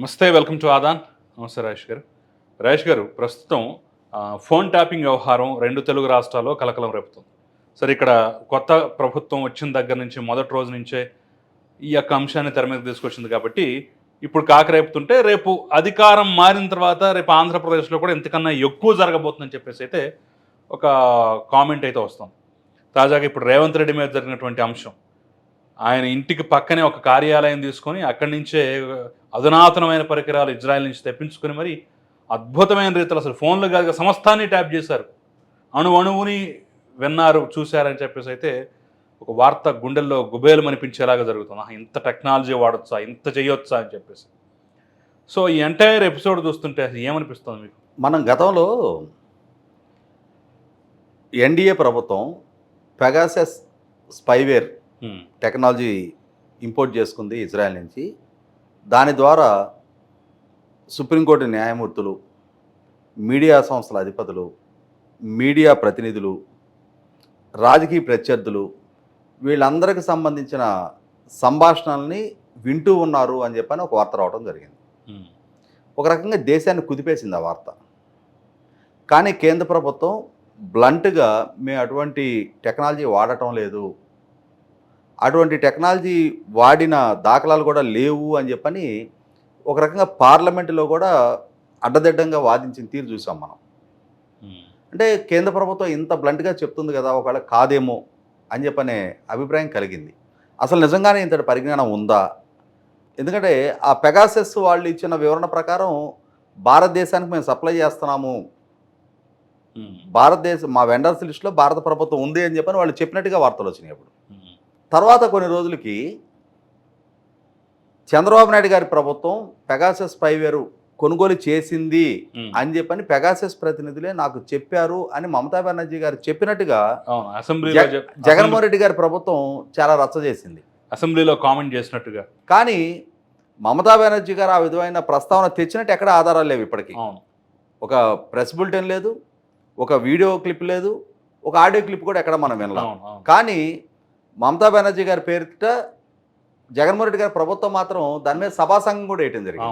నమస్తే welcome to Aadan. నమస్తే రాజేష్ గారు. రాజేష్ గారు ప్రస్తుతం ఫోన్ ట్యాపింగ్ వ్యవహారం రెండు తెలుగు రాష్ట్రాల్లో కలకలం రేపుతుంది. సరే ఇక్కడ కొత్త ప్రభుత్వం వచ్చిన దగ్గర నుంచి మొదటి రోజు నుంచే ఈ యొక్క అంశాన్ని తెర మీద తీసుకొచ్చింది కాబట్టి ఇప్పుడు కాకరేపుతుంటే రేపు అధికారం మారిన తర్వాత రేపు ఆంధ్రప్రదేశ్లో కూడా ఇంతకన్నా ఎక్కువ జరగబోతుందని చెప్పేసి అయితే ఒక కామెంట్ అయితే వస్తుంది. తాజాగా ఇప్పుడు రేవంత్ రెడ్డి మీద జరిగినటువంటి అంశం. ఆయన ఇంటికి పక్కనే ఒక కార్యాలయం తీసుకొని అక్కడి నుంచే అధునాతనమైన పరికరాలు ఇజ్రాయెల్ నుంచి తెప్పించుకొని మరి అద్భుతమైన రీతిలో అసలు ఫోన్లు కాదు సమస్తాన్ని ట్యాప్ చేశారు. అణు అణువుని విన్నారు చూశారని చెప్పేసి అయితే ఒక వార్త గుండెల్లో గుబేలు అనిపించేలాగా జరుగుతుంది. ఇంత టెక్నాలజీ వాడొచ్చా ఇంత చేయొచ్చా అని చెప్పేసి. సో ఈ ఎంటైర్ ఎపిసోడ్ చూస్తుంటే అసలు ఏమనిపిస్తుంది మీకు? మనం గతంలో ఎన్డీఏ ప్రభుత్వం పెగాసెస్ స్పైవేర్ టెక్నాలజీ ఇంపోర్ట్ చేసుకుంది ఇజ్రాయెల్ నుంచి. దాని ద్వారా సుప్రీంకోర్టు న్యాయమూర్తులు మీడియా సంస్థల అధిపతులు మీడియా ప్రతినిధులు రాజకీయ ప్రత్యర్థులు వీళ్ళందరికి సంబంధించిన సంభాషణల్ని వింటూ ఉన్నారు అని చెప్పని ఒక వార్త రావడం జరిగింది. హ్మ్, ఒక రకంగా దేశాన్ని కుదిపేసింది ఆ వార్త. కానీ కేంద్ర ప్రభుత్వం బ్లంట్గా మేము అటువంటి టెక్నాలజీ వాడటం లేదు అటువంటి టెక్నాలజీ వాడిన దాఖలాలు కూడా లేవు అని చెప్పని ఒక రకంగా పార్లమెంటులో కూడా అడ్డదిడ్డంగా వాదించిన తీరు చూసాం మనం. అంటే కేంద్ర ప్రభుత్వం ఇంత బ్లంట్గా చెప్తుంది కదా ఒకవేళ కాదేమో అని చెప్పనే అభిప్రాయం కలిగింది. అసలు నిజంగానే ఇంతటి పరిజ్ఞానం ఉందా? ఎందుకంటే ఆ పెగాసెస్ వాళ్ళు ఇచ్చిన వివరణ ప్రకారం భారతదేశానికి మేము సప్లై చేస్తున్నాము. భారతదేశం మా వెండర్స్ లిస్టులో భారత ప్రభుత్వం ఉంది అని చెప్పని వాళ్ళు చెప్పినట్టుగా వార్తలు వచ్చినాయి అప్పుడు. తర్వాత కొన్ని రోజులకి చంద్రబాబు నాయుడు గారి ప్రభుత్వం పెగాసెస్ స్పైవేరు కొనుగోలు చేసింది. అని చెప్పని పెగాసెస్ ప్రతినిధులే నాకు చెప్పారు అని మమతా బెనర్జీ గారు చెప్పినట్టుగా చెప్- జగన్మోహన్ రెడ్డి గారి ప్రభుత్వం చాలా రచ్చ చేసింది. అసెంబ్లీలో కామెంట్ చేసినట్టుగా. కానీ మమతా బెనర్జీ గారు ఆ విధమైన ప్రస్తావన తెచ్చినట్టు ఎక్కడ ఆధారాలు లేవు ఇప్పటికీ. ఒక ప్రెస్ బులెటిన్ లేదు ఒక వీడియో క్లిప్ లేదు ఒక ఆడియో క్లిప్ కూడా ఎక్కడ మనం వినలేం. అవును అవును. కానీ మమతా బెనర్జీ గారి పేరిట జగన్మోహన్ రెడ్డి గారి ప్రభుత్వం మాత్రం దాని మీద సభా సంఘం కూడా వేయటం జరిగింది.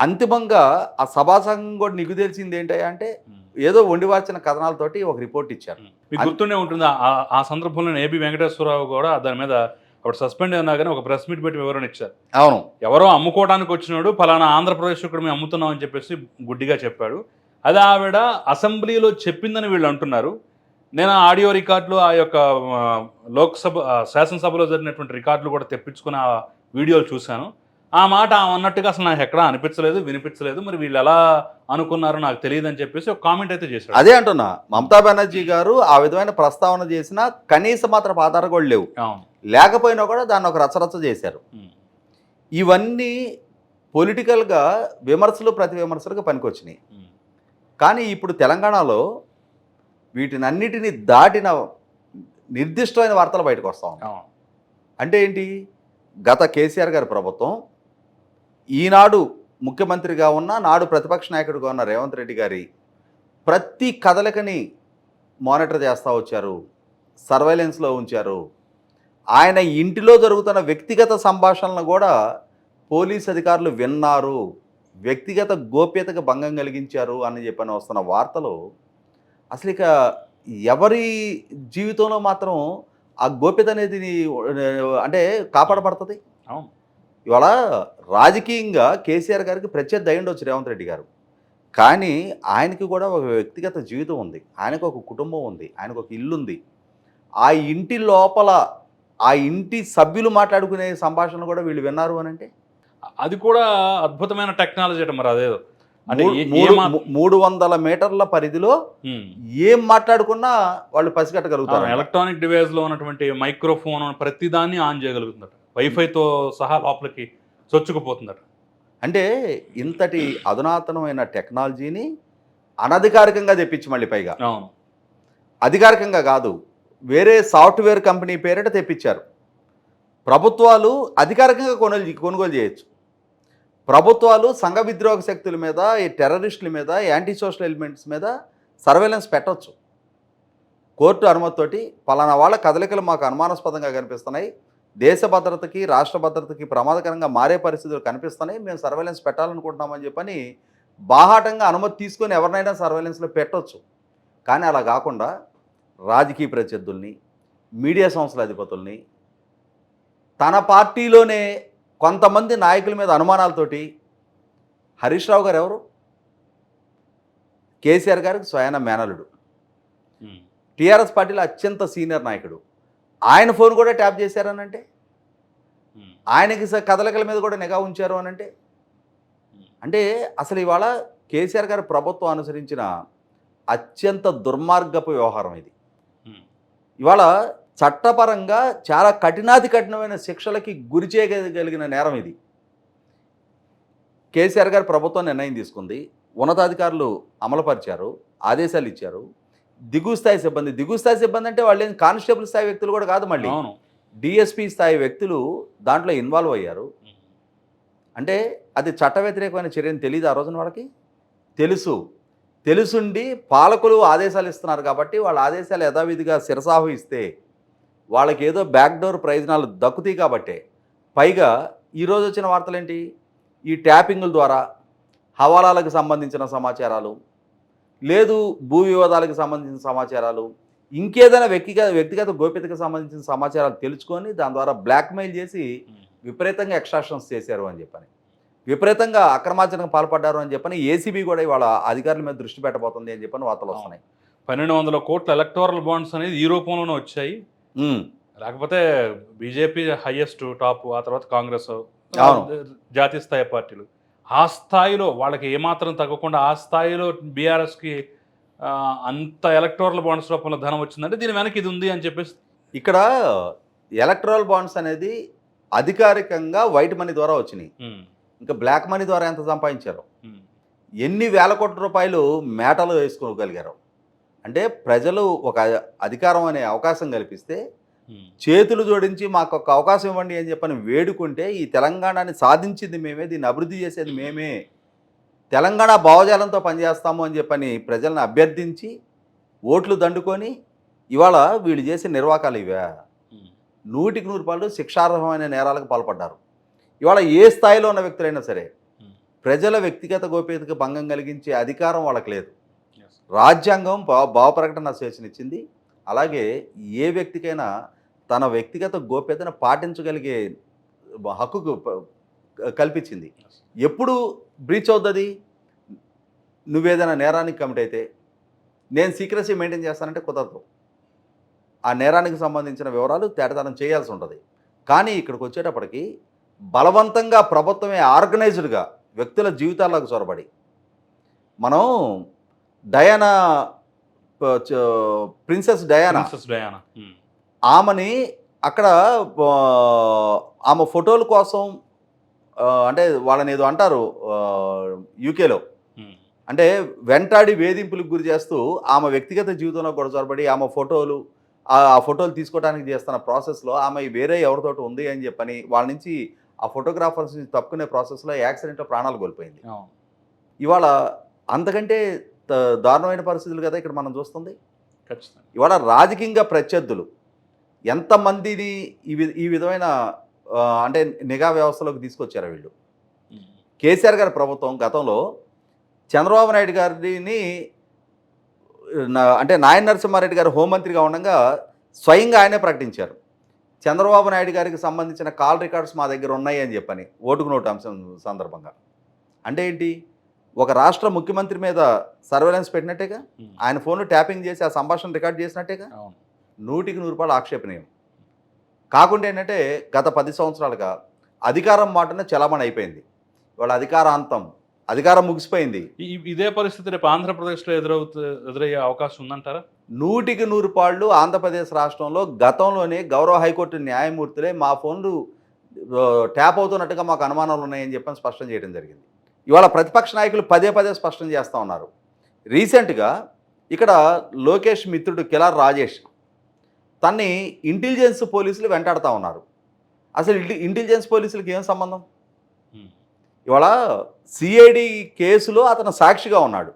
అంతిమంగా ఆ సభా సంఘం కూడా నిగు తెలిసింది ఏంటంటే. ఏదో వండివార్చిన కథనాలతోటి ఒక రిపోర్ట్ ఇచ్చారు. మీకు గుర్తుండే ఉంటుంది. ఆ- ఆ సందర్భంలో ఏబి వెంకటేశ్వరరావు కూడా దాని మీద అప్పుడు సస్పెండ్ అయినా కానీ ఒక ప్రెస్ మీట్ పెట్టి వివరణ ఇచ్చారు. అవును. ఎవరో అమ్ముకోవడానికి వచ్చినాడు ఫలానా ఆంధ్రప్రదేశ్ ఇక్కడ మేము అమ్ముతున్నాం అని చెప్పేసి గుడ్డిగా చెప్పాడు. అది ఆవిడ అసెంబ్లీలో చెప్పిందని వీళ్ళు అంటున్నారు. నేను ఆ ఆడియో రికార్డులు ఆ యొక్క లోక్సభ శాసనసభలో జరిగినటువంటి రికార్డులు కూడా తెప్పించుకుని ఆ వీడియోలు చూశాను. ఆ మాట అన్నట్టుగా అసలు నాకు ఎక్కడా అనిపించలేదు వినిపించలేదు. మరి వీళ్ళు ఎలా అనుకున్నారో నాకు తెలియదు అని చెప్పేసి ఒక కామెంట్ అయితే చేశాడు. అదే అంటున్నా మమతా బెనర్జీ గారు ఆ విధమైన ప్రస్తావన చేసిన కనీస మాత్రం ఆధారాలు కూడా లేవు. లేకపోయినా కూడా దాన్ని ఒక రచ్చరచ్చ చేశారు. ఇవన్నీ పొలిటికల్గా విమర్శలు ప్రతి విమర్శలకు పనికొచ్చినాయి. కానీ ఇప్పుడు తెలంగాణలో వీటినన్నిటిని దాటిన నిర్దిష్టమైన వార్తలు బయటకు వస్తా అంటే ఏంటి? గత కేసీఆర్ గారి ప్రభుత్వం ఈనాడు ముఖ్యమంత్రిగా ఉన్న నాడు ప్రతిపక్ష నాయకుడిగా ఉన్న రేవంత్ రెడ్డి గారి ప్రతి కదలికని మానిటర్ చేస్తూ వచ్చారు. సర్వైలెన్స్లో ఉంచారు. ఆయన ఇంటిలో జరుగుతున్న వ్యక్తిగత సంభాషణలను కూడా పోలీస్ అధికారులు విన్నారు. వ్యక్తిగత గోప్యతకు భంగం కలిగించారు అని చెప్పని వస్తున్న వార్తలు అసలు ఇక ఎవరి జీవితంలో మాత్రం ఆ గోప్యత అనేది అంటే కాపాడబడుతుంది? అవును. ఇవాళ రాజకీయంగా కేసీఆర్ గారికి ప్రత్యర్థి అయి ఉండొచ్చు రేవంత్ రెడ్డి గారు. కానీ ఆయనకి కూడా ఒక వ్యక్తిగత జీవితం ఉంది. ఆయనకు ఒక కుటుంబం ఉంది. ఆయనకు ఒక ఇల్లు ఉంది ఆ ఇంటి లోపల ఆ ఇంటి సభ్యులు మాట్లాడుకునే సంభాషణ కూడా వీళ్ళు విన్నారు అని అంటే అది కూడా అద్భుతమైన టెక్నాలజీ అట మరి అదేదో. మూడు- వందల మీటర్ల పరిధిలో. ఏం మాట్లాడుకున్నా వాళ్ళు పసిగట్టగలుగుతారు ఎలక్ట్రానిక్ డివైస్లో ఉన్నటువంటి మైక్రోఫోన్ ప్రతిదాన్ని ఆన్ చేయగలుగుతుందట. వైఫైతో సహా లోపలికి చొచ్చుకుపోతుందట. అంటే ఇంతటి అధునాతనమైన టెక్నాలజీని అనధికారికంగా తెప్పించి మళ్ళీ పైగా. అధికారికంగా కాదు వేరే సాఫ్ట్వేర్ కంపెనీ పేరిట తెప్పించారు. ప్రభుత్వాలు అధికారికంగా కొనుగోలు కొనుగోలు చేయొచ్చు. ప్రభుత్వాలు సంఘ విద్రోహ శక్తుల మీద ఈ టెర్రరిస్టుల మీద యాంటీ సోషల్ ఎలిమెంట్స్ మీద సర్వేలెన్స్ పెట్టవచ్చు కోర్టు అనుమతితోటి పలానా వాళ్ళ కదలికలు మాకు అనుమానాస్పదంగా కనిపిస్తున్నాయి. దేశ భద్రతకి రాష్ట్ర భద్రతకి ప్రమాదకరంగా మారే పరిస్థితులు కనిపిస్తున్నాయి. మేము సర్వేలెన్స్ పెట్టాలనుకుంటున్నామని చెప్పని బాహాటంగా అనుమతి తీసుకొని ఎవరినైనా సర్వేలెన్స్లో పెట్టవచ్చు కానీ అలా కాకుండా రాజకీయ ప్రత్యర్థుల్ని మీడియా సంస్థల అధిపతుల్ని తన పార్టీలోనే కొంతమంది నాయకుల మీద అనుమానాలతోటి హరీష్ రావు గారు ఎవరు? కేసీఆర్ గారికి స్వయాన మేనలుడు టీఆర్ఎస్ పార్టీలో అత్యంత సీనియర్ నాయకుడు. ఆయన ఫోన్ కూడా ట్యాప్ చేశారనంటే? ఆయనకి కదలికల మీద కూడా నిఘా ఉంచారు అనంటే? అంటే అసలు ఇవాళ కేసీఆర్ గారి ప్రభుత్వం అనుసరించిన అత్యంత దుర్మార్గపు వ్యవహారం ఇది. ఇవాళ చట్టపరంగా చాలా కఠినాతి కఠినమైన శిక్షలకి గురి చేయగలిగిన నేరం ఇది. కేసీఆర్ గారి ప్రభుత్వం నిర్ణయం తీసుకుంది. ఉన్నతాధికారులు అమలుపరిచారు ఆదేశాలు ఇచ్చారు. దిగువ స్థాయి సిబ్బంది దిగువ స్థాయి సిబ్బంది అంటే వాళ్ళు ఏం కానిస్టేబుల్ స్థాయి వ్యక్తులు కూడా కాదు మళ్ళీ. అవును. డిఎస్పి స్థాయి వ్యక్తులు దాంట్లో ఇన్వాల్వ్ అయ్యారు. అంటే అది చట్ట వ్యతిరేకమైన చర్యని తెలియదు ఆ రోజున వాళ్ళకి? తెలుసు. తెలుసుండి పాలకులు ఆదేశాలు ఇస్తున్నారు కాబట్టి వాళ్ళ ఆదేశాలు యథావిధిగా శిరసావహిస్తే వాళ్ళకి ఏదో బ్యాక్డోర్ ప్రయోజనాలు దక్కుతాయి కాబట్టే. పైగా ఈరోజు వచ్చిన వార్తలు ఏంటి ఈ ట్యాపింగుల ద్వారా హవాలాలకు సంబంధించిన సమాచారాలు లేదు భూ వివాదాలకు సంబంధించిన సమాచారాలు ఇంకేదైనా వ్యక్తిగత వ్యక్తిగత గోప్యతకు సంబంధించిన సమాచారాలు తెలుసుకొని దాని ద్వారా బ్లాక్మెయిల్ చేసి విపరీతంగా ఎక్స్ట్రాక్షన్స్ చేశారు అని చెప్పని. విపరీతంగా అక్రమార్జనకు పాల్పడ్డారు అని చెప్పని ఏసీబీ కూడా ఇవాళ అధికారుల మీద దృష్టి పెట్టబోతుంది అని చెప్పని వార్తలు వస్తున్నాయి. పన్నెండు వందల కోట్ల ఎలక్టోరల్ బాండ్స్ అనేది ఈ రూపంలోనే వచ్చాయి. లేకపోతే బీజేపీ హైయెస్ట్ టాప్ ఆ తర్వాత కాంగ్రెస్. జాతీయ స్థాయి పార్టీలు. ఆ స్థాయిలో వాళ్ళకి ఏమాత్రం తగ్గకుండా ఆ స్థాయిలో బీఆర్ఎస్కి అంత ఎలక్టోరల్ బాండ్స్ రూపంలో ధనం వచ్చిందంటే దీని వెనక ఇది ఉంది అని చెప్పేసి ఇక్కడ ఎలక్ట్రల్ బాండ్స్ అనేది అధికారికంగా వైట్ మనీ ద్వారా వచ్చినాయి. ఇంకా బ్లాక్ మనీ ద్వారా ఎంత సంపాదించారు? ఎన్ని వేల కోట్ల రూపాయలు మేటలు వేసుకోగలిగారు అంటే ప్రజలు ఒక అధికారం అనే అవకాశం కల్పిస్తే చేతులు జోడించి మాకు ఒక అవకాశం ఇవ్వండి అని చెప్పని వేడుకుంటే ఈ తెలంగాణని సాధించింది మేమే దీన్ని అభివృద్ధి చేసేది మేమే. తెలంగాణ భావజాలంతో పనిచేస్తాము అని చెప్పని ప్రజలను అభ్యర్థించి ఓట్లు దండుకొని ఇవాళ వీళ్ళు చేసే నిర్వాకాలు ఇవే. నూటికి నూరు రూపాయలు శిక్షార్హమైన నేరాలకు పాల్పడ్డారు. ఇవాళ ఏ స్థాయిలో ఉన్న వ్యక్తులైనా సరే ప్రజల వ్యక్తిగత గోప్యతకు భంగం కలిగించే అధికారం వాళ్ళకి లేదు. రాజ్యాంగం భావ భావ ప్రకటన స్వేచ్ఛనిచ్చింది అలాగే ఏ వ్యక్తికైనా తన వ్యక్తిగత గోప్యతను పాటించగలిగే హక్కు కల్పించింది. ఎప్పుడు బ్రీచ్ అవుతుంది? నువ్వేదైనా నేరానికి కమిట్ అయితే నేను సీక్రసీ మెయింటైన్ చేస్తానంటే కుదరదు. ఆ నేరానికి సంబంధించిన వివరాలు తేటతనం చేయాల్సి ఉంటుంది. కానీ ఇక్కడికి వచ్చేటప్పటికి బలవంతంగా ప్రభుత్వమే ఆర్గనైజ్డ్గా వ్యక్తుల జీవితాల్లోకి చొరబడి. మనం డయానా ప్రిన్సెస్ డయానా. డయానా. ఆమెని అక్కడ ఆమె ఫోటోల కోసం అంటే వాళ్ళని ఏదో అంటారు యూకేలో. అంటే వెంటాడి వేధింపులకు గురి చేస్తూ ఆమె వ్యక్తిగత జీవితంలో కూడా చొరబడి ఆమె ఫోటోలు ఆ ఫోటోలు తీసుకోవడానికి చేస్తున్న ప్రాసెస్లో ఆమె వేరే ఎవరితోటి ఉంది అని చెప్పని వాళ్ళ నుంచి ఆ ఫోటోగ్రాఫర్స్ నుంచి తప్పుకునే ప్రాసెస్లో యాక్సిడెంట్లో ప్రాణాలు కోల్పోయింది. ఇవాళ అంతకంటే దారుణమైన పరిస్థితులు కదా ఇక్కడ మనం చూస్తుంది? ఖచ్చితంగా. ఇవాళ రాజకీయంగా ప్రత్యర్థులు ఎంతమందిని ఈ ఈ విధమైన అంటే నిఘా వ్యవస్థలోకి తీసుకొచ్చారు వీళ్ళు? కేసీఆర్ గారి ప్రభుత్వం గతంలో చంద్రబాబు నాయుడు గారిని అంటే నాయన నరసింహారెడ్డి గారు హోంమంత్రిగా ఉండగా స్వయంగా ఆయనే ప్రకటించారు. చంద్రబాబు నాయుడు గారికి సంబంధించిన కాల్ రికార్డ్స్ మా దగ్గర ఉన్నాయి అని చెప్పని ఓటుకు నోటు అంశం సందర్భంగా. అంటే ఏంటి? ఒక రాష్ట్ర ముఖ్యమంత్రి మీద సర్వేలెన్స్ పెట్టినట్టేగా? ఆయన ఫోన్లో ట్యాపింగ్ చేసి ఆ సంభాషణ రికార్డ్ చేసినట్టేగా? నూటికి నూరు రూపాయలు ఆక్షేపణీయం. కాకుండా ఏంటంటే గత పది సంవత్సరాలుగా అధికారం మాటనే చలామణి అయిపోయింది. వాళ్ళ అధికారాంతం అధికారం ముగిసిపోయింది. ఇదే పరిస్థితి రేపు ఆంధ్రప్రదేశ్లో ఎదురవుతూ ఎదురయ్యే అవకాశం ఉందంటారా? నూటికి నూరు పాళ్ళు ఆంధ్రప్రదేశ్ రాష్ట్రంలో గతంలోనే గౌరవ హైకోర్టు న్యాయమూర్తులే మా ఫోన్లు ట్యాప్ అవుతున్నట్టుగా మాకు అనుమానాలు ఉన్నాయని చెప్పని స్పష్టం చేయడం జరిగింది. ఇవాళ ప్రతిపక్ష నాయకులు పదే పదే స్పష్టం చేస్తూ ఉన్నారు. రీసెంట్గా ఇక్కడ లోకేష్ మిత్రుడు కిలార్ రాజేష్ తన్ని ఇంటెలిజెన్స్ పోలీసులు వెంటాడుతూ ఉన్నారు. అసలు ఇంటి- ఇంటెలిజెన్స్ పోలీసులకి ఏం సంబంధం? ఇవాళ సిఐడి కేసులో అతను సాక్షిగా ఉన్నాడు.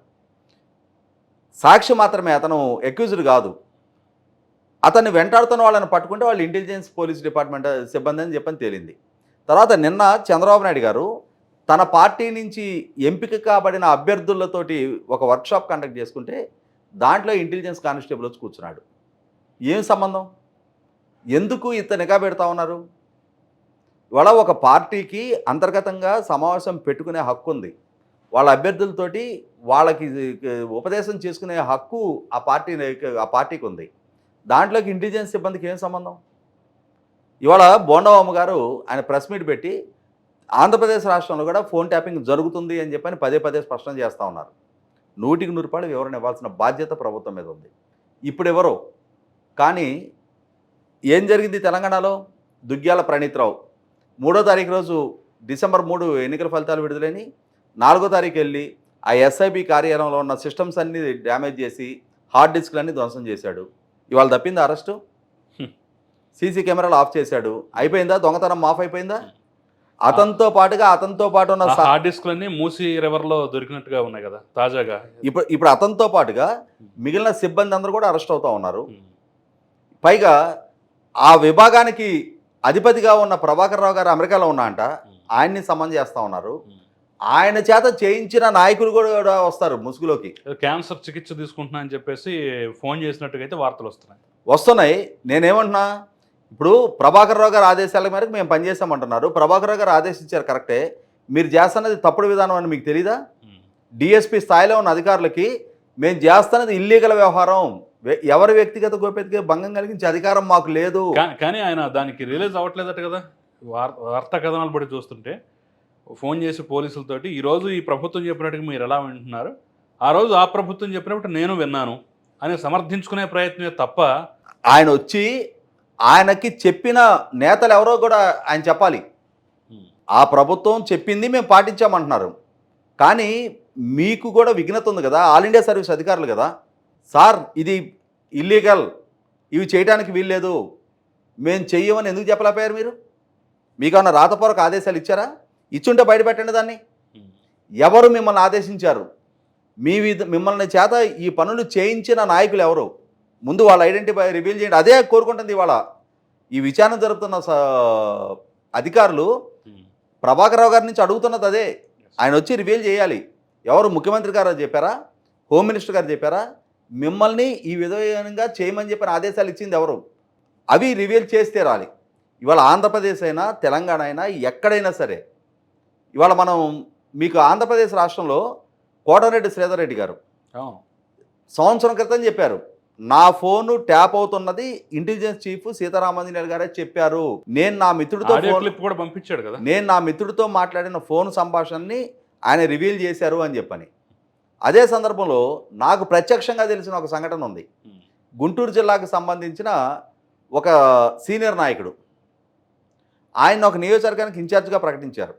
సాక్షి మాత్రమే అతను అక్యూజ్డ్ కాదు. అతన్ని వెంటాడుతున్న వాళ్ళని పట్టుకుంటే వాళ్ళు ఇంటెలిజెన్స్ పోలీస్ డిపార్ట్మెంట్ సిబ్బంది అని చెప్పని తేలింది. తర్వాత నిన్న చంద్రబాబు నాయుడు గారు తన పార్టీ నుంచి ఎంపిక కాబడిన అభ్యర్థులతోటి ఒక వర్క్షాప్ కండక్ట్ చేసుకుంటే దాంట్లో ఇంటెలిజెన్స్ కానిస్టేబుల్ వచ్చి కూర్చున్నాడు. ఏం సంబంధం? ఎందుకు ఇంత నిఘా పెడతా ఉన్నారు? ఇవాళ ఒక పార్టీకి అంతర్గతంగా సమావేశం పెట్టుకునే హక్కు ఉంది. వాళ్ళ అభ్యర్థులతోటి వాళ్ళకి ఉపదేశం చేసుకునే హక్కు ఆ పార్టీ ఆ పార్టీకి ఉంది. దాంట్లోకి ఇంటెలిజెన్స్ సిబ్బందికి ఏం సంబంధం? ఇవాళ బోండవమ్మ గారు ఆయన ప్రెస్ మీట్ పెట్టి ఆంధ్రప్రదేశ్ రాష్ట్రంలో కూడా ఫోన్ ట్యాపింగ్ జరుగుతుంది అని చెప్పని పదే పదే స్పష్టం చేస్తూ ఉన్నారు. నూటికి నూరు రూపాయలు వివరణ ఇవ్వాల్సిన బాధ్యత ప్రభుత్వం మీద ఉంది. ఇప్పుడు ఎవరో కానీ ఏం జరిగింది తెలంగాణలో? దుగ్గ్యాల ప్రణీత్రావు. మూడో తారీఖు రోజు డిసెంబర్ మూడు ఎన్నికల ఫలితాలు విడుదలని నాలుగో తారీఖు వెళ్ళి ఆ ఎస్ఐబి కార్యాలయంలో ఉన్న సిస్టమ్స్ అన్ని డ్యామేజ్ చేసి హార్డ్ డిస్క్లన్నీ ధ్వంసం చేశాడు. ఇవాళ తప్పింది అరెస్టు. సీసీ కెమెరాలు ఆఫ్ చేశాడు. అయిపోయిందా? దొంగతనం మాఫ్ అయిపోయిందా? అతనితో పాటుగా అతనితో పాటు ఉన్న హార్డ్ డిస్క్లన్నీ మూసి రివర్లో దొరికినట్టుగా ఉన్నాయి కదా తాజాగా ఇప్పుడు ఇప్పుడు అతనితో పాటుగా మిగిలిన సిబ్బంది అందరూ కూడా అరెస్ట్ అవుతా ఉన్నారు. పైగా ఆ విభాగానికి అధిపతిగా ఉన్న ప్రభాకర్ రావు గారు అమెరికాలో ఉన్నా అంట. ఆయన్ని సమన్ చేస్తా ఉన్నారు. ఆయన చేత చేయించిన నాయకులు కూడా వస్తారు ముసుగులోకి క్యాన్సర్ చికిత్స తీసుకుంటున్నా అని చెప్పేసి ఫోన్ చేసినట్టుగా అయితే వార్తలు వస్తున్నాయి వస్తున్నాయి నేనేమంటున్నా ఇప్పుడు ప్రభాకర్ రావు గారు ఆదేశాల మేరకు మేము పనిచేస్తామంటున్నారు ప్రభాకర్ రావు గారు ఆదేశించారు కరెక్టే. మీరు చేస్తున్నది తప్పుడు విధానం అని మీకు తెలీదా. డిఎస్పీ స్థాయిలో ఉన్న అధికారులకి మేము చేస్తున్నది ఇల్లీగల్ వ్యవహారం. ఎవరి వ్యక్తిగత గోప్యతకి భంగం కలిగించే అధికారం మాకు లేదు. కానీ ఆయన దానికి రిలీజ్ అవ్వట్లేదట కదా? వార్- వార్తా కథనాలు బట్టి చూస్తుంటే ఫోన్ చేసి పోలీసులతోటి ఈ రోజు ఈ ప్రభుత్వం చెప్పినట్టుగా మీరు ఎలా వింటున్నారు? ఆ రోజు ఆ ప్రభుత్వం చెప్పినప్పుడు నేను విన్నాను అని సమర్థించుకునే ప్రయత్నమే తప్ప ఆయన వచ్చి ఆయనకి చెప్పిన నేతలు ఎవరో కూడా ఆయన చెప్పాలి. ఆ ప్రభుత్వం చెప్పింది మేము పాటించామంటున్నారు. కానీ మీకు కూడా విఘ్నత ఉంది కదా ఆల్ ఇండియా సర్వీస్ అధికారులు కదా. సార్ ఇది ఇల్లీగల్ ఇవి చేయడానికి వీల్లేదు. మేము చెయ్యమని ఎందుకు చెప్పలేకపోయారు మీరు? మీకు ఏమన్నా రాతపూర్వక ఆదేశాలు ఇచ్చారా? ఇచ్చుంటే బయట పెట్టండి దాన్ని. ఎవరు మిమ్మల్ని ఆదేశించారు? మీ విధ మిమ్మల్ని చేత ఈ పనులు చేయించిన నాయకులు ఎవరు? ముందు వాళ్ళ ఐడెంటిఫై రివీల్ చేయండి. అదే కోరుకుంటుంది ఇవాళ. ఈ విచారణ జరుపుతున్న స- అధికారులు ఉమ్. ప్రభాకర్ రావు గారి నుంచి అడుగుతున్నది అదే. ఆయన వచ్చి రివీల్ చేయాలి. ఎవరు? ముఖ్యమంత్రి గారు చెప్పారా? హోమ్ మినిస్టర్ గారు చెప్పారా? మిమ్మల్ని ఈ విధంగా చేయమని చెప్పిన ఆదేశాలు ఇచ్చింది ఎవరు? అవి రివీల్ చేస్తే రాలి. ఇవాళ ఆంధ్రప్రదేశ్ అయినా తెలంగాణ అయినా ఎక్కడైనా సరే. ఇవాళ మనం మీకు ఆంధ్రప్రదేశ్ రాష్ట్రంలో కోటరెడ్డి శ్రీధర్ రెడ్డి గారు సంవత్సరం క్రితం చెప్పారు. నా ఫోను ట్యాప్ అవుతున్నది ఇంటెలిజెన్స్ చీఫ్ సీతారామాంజనేయులు గారే చెప్పారు. నేను నా మిత్రుడితో క్లిప్ కూడా పంపించాడు కదా? నేను నా మిత్రుడితో మాట్లాడిన ఫోన్ సంభాషణని ఆయన రివీల్ చేశారు అని చెప్పని. అదే సందర్భంలో నాకు ప్రత్యక్షంగా తెలిసిన ఒక సంఘటన ఉంది. గుంటూరు జిల్లాకు సంబంధించిన ఒక సీనియర్ నాయకుడు. ఆయన ఒక నియోజకవర్గానికి ఇన్ఛార్జ్గా ప్రకటించారు.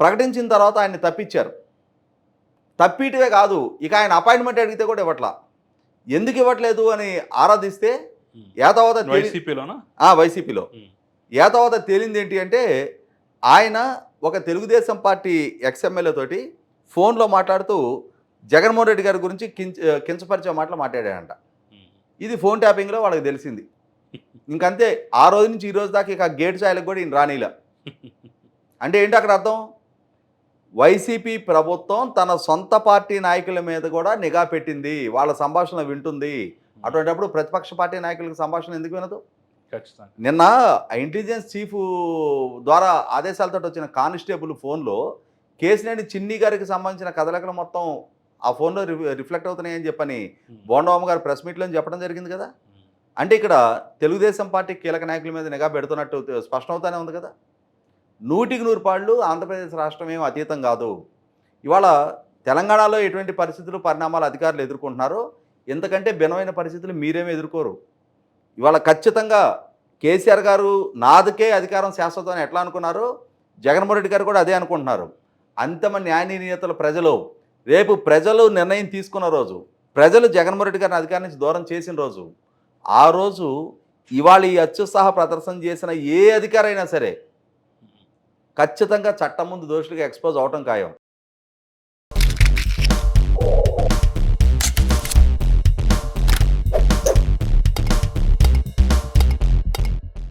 ప్రకటించిన తర్వాత ఆయన్ని తప్పించారు. తప్పిటివే కాదు ఇక ఆయన అపాయింట్మెంట్ అడిగితే కూడా ఇవ్వట్లా. ఎందుకు ఇవ్వట్లేదు అని ఆరాధిస్తే. ఏతావత వైసీపీలోనా వైసీపీలో. ఏతావత తేలింది ఏంటి అంటే ఆయన ఒక తెలుగుదేశం పార్టీ ఎక్స్ఎమ్మెల్యే తోటి ఫోన్లో మాట్లాడుతూ జగన్మోహన్ రెడ్డి గారి గురించి కించ కించపరిచే మాటలు మాట్లాడాడంట. ఇది ఫోన్ ట్యాపింగ్లో వాళ్ళకి తెలిసింది ఇంకంతే ఆ రోజు నుంచి ఈ రోజు దాకా ఇక గేట్ ఛాయలకు కూడా ఈయన రానిలా అంటే ఏంటి అక్కడ అర్థం వైసీపీ ప్రభుత్వం తన సొంత పార్టీ నాయకుల మీద కూడా నిఘా పెట్టింది. వాళ్ళ సంభాషణ వింటుంది. అటువంటిప్పుడు ప్రతిపక్ష పార్టీ నాయకులకు సంభాషణ ఎందుకు వినదు? ఖచ్చితంగా. నిన్న ఇంటెలిజెన్స్ చీఫ్ ద్వారా ఆదేశాలతో వచ్చిన కానిస్టేబుల్ ఫోన్లో కేసినేని చిన్ని గారికి సంబంధించిన కదలికలు మొత్తం ఆ ఫోన్లో రిఫ్లెక్ట్ అవుతున్నాయని చెప్పని. బోండవమ్మ గారు ప్రెస్ మీట్లో చెప్పడం జరిగింది కదా. అంటే ఇక్కడ తెలుగుదేశం పార్టీ కీలక నాయకుల మీద నిఘా పెడుతున్నట్టు తె- స్పష్టం అవుతానే ఉంది కదా? నూటికి నూరు పాళ్ళు ఆంధ్రప్రదేశ్ రాష్ట్రం ఏం అతీతం కాదు. ఇవాళ తెలంగాణలో ఎటువంటి పరిస్థితులు పరిణామాలు అధికారులు ఎదుర్కొంటున్నారో ఎంతకంటే భిన్నమైన పరిస్థితులు మీరేమీ ఎదుర్కోరు. ఇవాళ ఖచ్చితంగా కేసీఆర్ గారు నాదుకే అధికారం శాశ్వతం అని ఎట్లా అనుకున్నారు జగన్మోహన్ రెడ్డి గారు కూడా అదే అనుకుంటున్నారు. అంతమ న్యాయ ప్రజలు రేపు ప్రజలు నిర్ణయం తీసుకున్న రోజు ప్రజలు జగన్మోహన్ రెడ్డి గారిని అధికారం నుంచి దూరం చేసిన రోజు ఆ రోజు ఇవాళ ఈ అత్యుత్సాహ ప్రదర్శన చేసిన ఏ అధికారైనా సరే ఖచ్చితంగా చట్టం ముందు దోషులకు ఎక్స్పోజ్ అవటం ఖాయం.